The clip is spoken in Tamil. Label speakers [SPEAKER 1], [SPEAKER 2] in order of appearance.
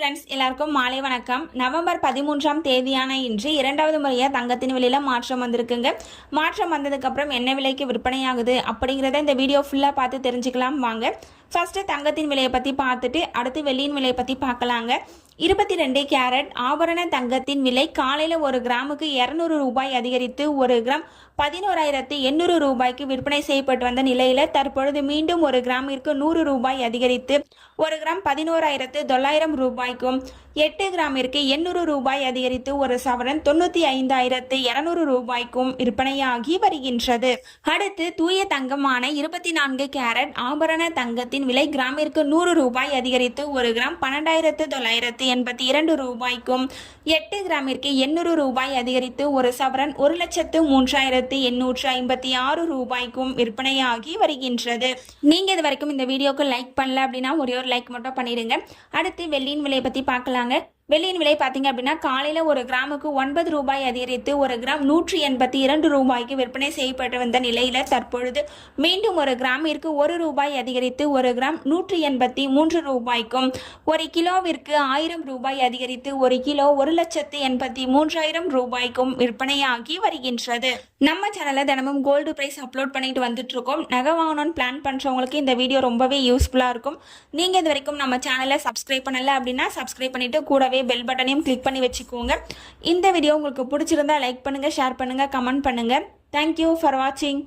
[SPEAKER 1] ஃப்ரெண்ட்ஸ் எல்லாருக்கும் மாலை வணக்கம். நவம்பர் பதிமூன்றாம் தேதியான இன்று இரண்டாவது முறையாக தங்கத்தின் விலையில் மாற்றம் வந்திருக்குங்க. மாற்றம் வந்ததுக்கப்புறம் என்ன விலைக்கு விற்பனையாகுது அப்படிங்கிறத இந்த வீடியோ ஃபுல்லாக பார்த்து தெரிஞ்சுக்கலாம். வாங்க. ஃபஸ்ட்டு தங்கத்தின் விலையை பற்றி பார்த்துட்டு அடுத்து வெள்ளியின் விலையை பற்றி பார்க்கலாங்க. இருபத்தி ரெண்டு கேரட் ஆபரண தங்கத்தின் விலை காலையில் ஒரு கிராமுக்கு இரநூறு ரூபாய் அதிகரித்து ஒரு கிராம் பதினோராயிரத்து எண்ணூறு ரூபாய்க்கு விற்பனை செய்யப்பட்டு வந்த நிலையில் தற்பொழுது மீண்டும் ஒரு கிராமிற்கு நூறு ரூபாய் அதிகரித்து ஒரு கிராம் பதினோராயிரத்து தொள்ளாயிரம் ரூபாய்க்கும் எட்டு கிராமிற்கு எண்ணூறு ரூபாய் அதிகரித்து ஒரு சவரன் தொண்ணூற்றி ஐந்தாயிரத்து இருநூறு ரூபாய்க்கும் விற்பனையாகி வருகின்றது. அடுத்து தூய தங்கமான இருபத்தி நான்கு கேரட் ஆபரண தங்கத்தின் விலை கிராமிற்கு நூறு ரூபாய் அதிகரித்து ஒரு கிராம் பன்னெண்டாயிரத்து தொள்ளாயிரத்து எண்பத்தி இரண்டு ரூபாய்க்கும் எட்டு கிராமிற்கு எண்ணூறு ரூபாய் அதிகரித்து ஒரு சவரன் ஒரு லட்சத்து மூன்றாயிரத்து எண்ணூற்று ஐம்பத்தி ஆறு ரூபாய்க்கும் விற்பனையாகி வருகின்றது. நீங்க இது வரைக்கும் இந்த வீடியோக்கு லைக் பண்ணல அப்படின்னா ஒரே ஒரு லைக் மட்டும் பண்ணிடுங்க. அடுத்து வெள்ளியின் விலையை பத்தி பார்க்கலாங்க வெள்ளியின் விலை பார்த்தீங்க அப்படின்னா காலையில் ஒரு கிராமுக்கு ஒன்பது ரூபாய் அதிகரித்து ஒரு கிராம் நூற்றி எண்பத்தி இரண்டு ரூபாய்க்கு விற்பனை செய்யப்பட்டு வந்த நிலையில் தற்பொழுது மீண்டும் ஒரு கிராமிற்கு ஒரு ரூபாய் அதிகரித்து ஒரு கிராம் நூற்றி எண்பத்தி மூன்று ரூபாய்க்கும் ஒரு கிலோவிற்கு ஆயிரம் ரூபாய் அதிகரித்து ஒரு கிலோ ஒரு லட்சத்து எண்பத்தி மூன்றாயிரம் ரூபாய்க்கும் விற்பனையாகி வருகின்றது. நம்ம சேனலில் தினமும் கோல்டு ப்ரைஸ் அப்லோட் பண்ணிட்டு வந்துட்டு இருக்கோம் நகை வாங்கணும்னு பிளான் பண்ணுறவங்களுக்கு இந்த வீடியோ ரொம்பவே யூஸ்ஃபுல்லாக இருக்கும். நீங்கள் இது வரைக்கும் நம்ம சேனலை சப்ஸ்கிரைப் பண்ணலை அப்படின்னா சப்ஸ்கிரைப் பண்ணிட்டு கூடவே பெல் பட்டனையும் கிளிக் பண்ணி வச்சுக்கோங்க. இந்த வீடியோ உங்களுக்கு பிடிச்சிருந்தா லைக் பண்ணுங்கள் ஷேர் பண்ணுங்கள் கமெண்ட் பண்ணுங்கள் தேங்க்யூ ஃபார் வாட்சிங்